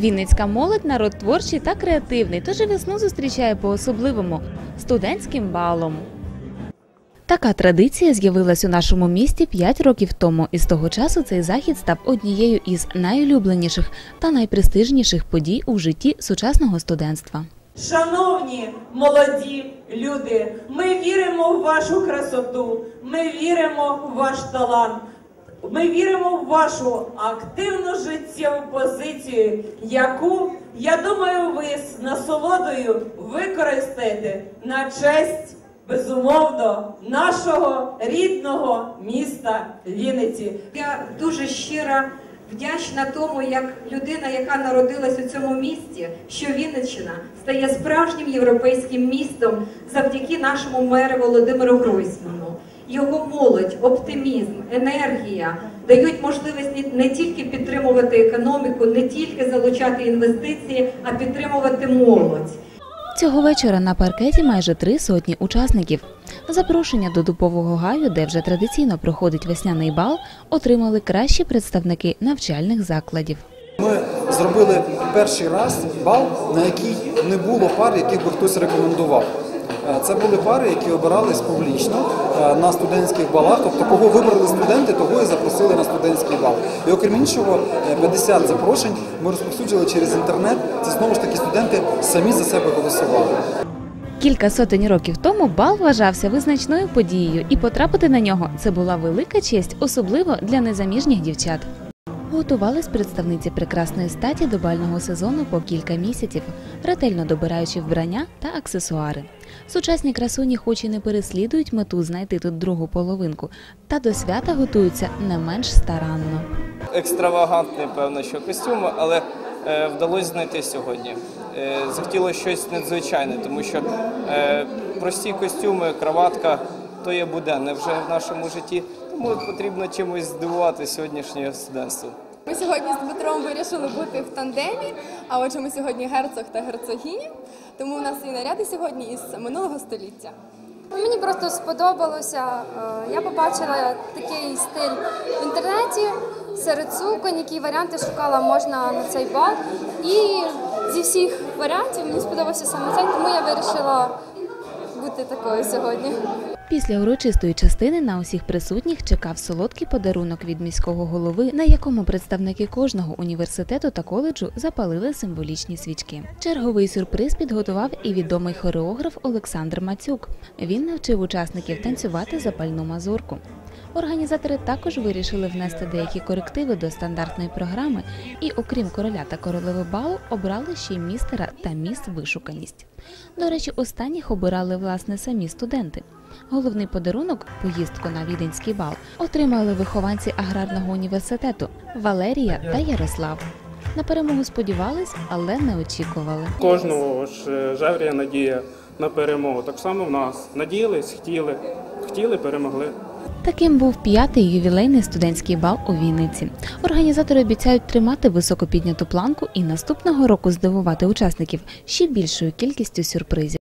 Вінницька молодь народ творчий та креативний, тож і весну зустрічає по-особливому студентським балом. Така традиція з'явилась у нашому місті 5 років тому, і з того часу цей захід став однією із найулюбленіших та найпрестижніших подій у житті сучасного студентства. Шановні молоді люди, ми віримо в вашу красоту, ми віримо в ваш талант, ми віримо в вашу активну життєву позицію, яку, я думаю, ви з насолодою використаєте на честь, безумовно, нашого рідного міста Вінниці. Я дуже щира вдячна тому, як людина, яка народилась у цьому місті, що Вінниччина стає справжнім європейським містом завдяки нашому меру Володимиру Гройсману. Його молодь, оптимізм, енергія дають можливість не- тільки підтримувати економіку, не тільки залучати інвестиції, а підтримувати молодь. Цього вечора на паркеті майже три сотні учасників. Запрошення до дупового гаю, де вже традиційно проходить весняний бал, отримали кращі представники навчальних закладів. Ми зробили перший раз бал, на який не було пар, яких би хтось рекомендував. Е, Це були пари, які обирались публічно е, на студентських балах. Тобто, кого вибрали студенти, того і запросили на студентський бал. І окрім іншого, е, 50 запрошень ми розповсюджували через інтернет. Це знову ж таки студенти самі за себе голосували. Кілька сотень років тому бал вважався визначною подією, і потрапити на нього це була велика честь, особливо для незаміжніх дівчат. Готувались представниці прекрасної статі до бального сезону по кілька місяців, ретельно добираючи вбрання та аксесуари. Сучасні красуні, хоч і не переслідують мету знайти тут другу половинку, та до свята готуються не менш старанно. екстравагантний, певно, що костюм, але е, вдалося знайти сьогодні. Е, захотілося щось надзвичайне, тому що е, прості костюми, краватка то є буденне вже в нашому житті. Тому потрібно чимось здивувати сьогоднішнє студентство. Ми сьогодні з Дмитром вирішили бути в тандемі. А отже, ми сьогодні герцог та герцогині. Тому у нас і наряди сьогодні із минулого століття. Мені просто сподобалося. е, Я побачила такий стиль в інтернеті серед суконь, які варіанти шукала можна на цей бал. І зі всіх варіантів мені сподобався саме цей, тому я вирішила бути такою сьогодні. Після урочистої частини на усіх присутніх чекав солодкий подарунок від міського голови, на якому представники кожного університету та коледжу запалили символічні свічки. Черговий сюрприз підготував і відомий хореограф Олександр Мацюк. Він навчив учасників танцювати запальну мазурку. Організатори також вирішили внести деякі корективи до стандартної програми і, окрім короля та королеви балу, обрали ще й містера та міс вишуканість. До речі, останніх обирали власне самі студенти. Головний подарунок поїздку на віденський бал отримали вихованці аграрного університету Валерія та Ярослав. На перемогу сподівались, але не очікували. Кожного ж е, жеврія надія на перемогу. Так само в нас надіялись, хотіли, хотіли, перемогли. Таким був п'ятий ювілейний студентський бал у Вінниці. Організатори обіцяють тримати високопідняту планку і наступного року здивувати учасників ще більшою кількістю сюрпризів.